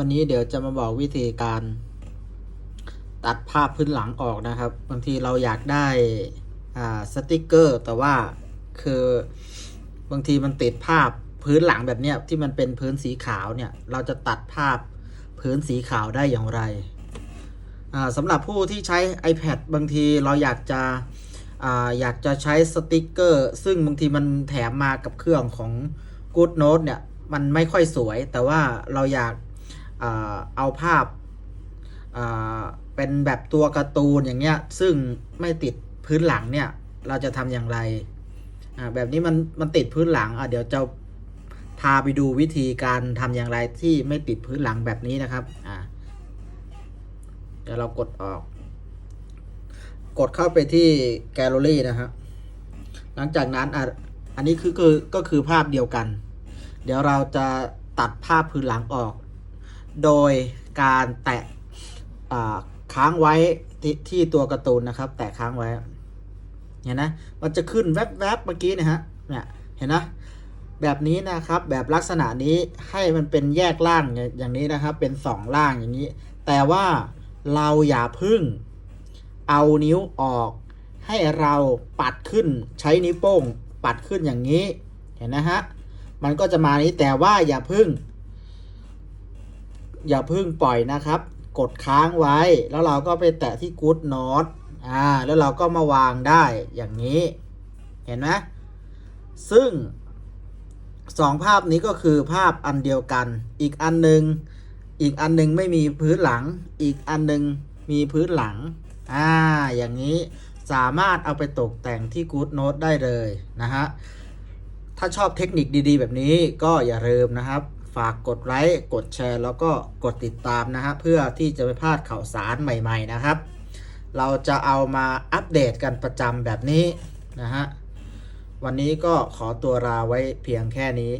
วันนี้เดี๋ยวจะมาบอกวิธีการตัดภาพพื้นหลังออกนะครับ บางทีเราอยากได้สติกเกอร์ แต่ว่าคือบางทีมันติดภาพพื้นหลังแบบเนี้ยที่มันเป็นพื้นสีขาวเนี่ย เราจะตัดภาพพื้นสีขาวได้อย่างไรอ่าสำหรับผู้ที่ใช้ iPad บางทีเราอยากจะอาอยากจะใช้สติกเกอร์ ซึ่งบางทีมันแถมมากับเครื่องของ Good Note เนี่ย มันไม่ค่อยสวย แต่ว่าเราอยาก เอาภาพเป็นแบบตัวการ์ตูนอย่างเงี้ยซึ่งไม่ติดพื้นหลังเนี่ยเราจะทำอย่างไรแบบนี้มันมันติดพื้นหลังอะเดี๋ยวจะพาไปดูวิธีการทำอย่างไรที่ไม่ติดพื้นหลังแบบนี้นะครับอ่าเดี๋ยวเรากดออก กดเข้าไปที่แกลเลอรี่นะฮะหลังจากนั้นอะอันนี้คือคือก็คือภาพเดียวกัน เดี๋ยวเราจะตัดภาพพื้นหลังออก โดยการแตะค้างไว้ที่ที่ตัวการ์ตูนนะครับ แตะค้างไว้ เห็นนะ มันจะขึ้นแวบๆเมื่อกี้นะฮะ เนี่ย เห็นนะ แบบนี้นะครับ แบบลักษณะนี้ให้มันเป็นแยกล่างอย่างนี้นะครับ เป็นสองล่างอย่างนี้ แต่ว่าเราอย่าพึ่งเอานิ้วออก ให้เราปัดขึ้นใช้นิ้วโป้ง ปัดขึ้นอย่างนี้ เห็นนะฮะ มันก็จะมานี้แต่ว่าอย่าพึ่ง อย่าเพึ่งปล่อยนะครับ กดค้างไว้ แล้วเราก็ไปแตะที่ Good Note อ่าแล้วเราก็มาวางได้อย่างนี้ เห็นไหมซึ่งสองภาพนี้ก็คือภาพอันเดียวกัน อีกอันหนึ่งอีกอันหนึ่งไม่มีพื้นหลัง อีกอันหนึ่งมีพื้นหลัง อ่า อย่างนี้สามารถเอาไปตกแต่งที่ Good Note ได้เลยนะฮะ ถ้าชอบเทคนิคดีๆ แบบนี้ก็อย่าลืมนะครับ ฝากกดไลค์ กดแชร์ แล้วก็กดติดตามนะฮะเพื่อที่จะไม่พลาดข่าวสารใหม่ๆนะครับ เราจะเอามาอัปเดตกันประจำแบบนี้นะฮะวันนี้ก็ขอตัวลาไว้เพียงแค่นี้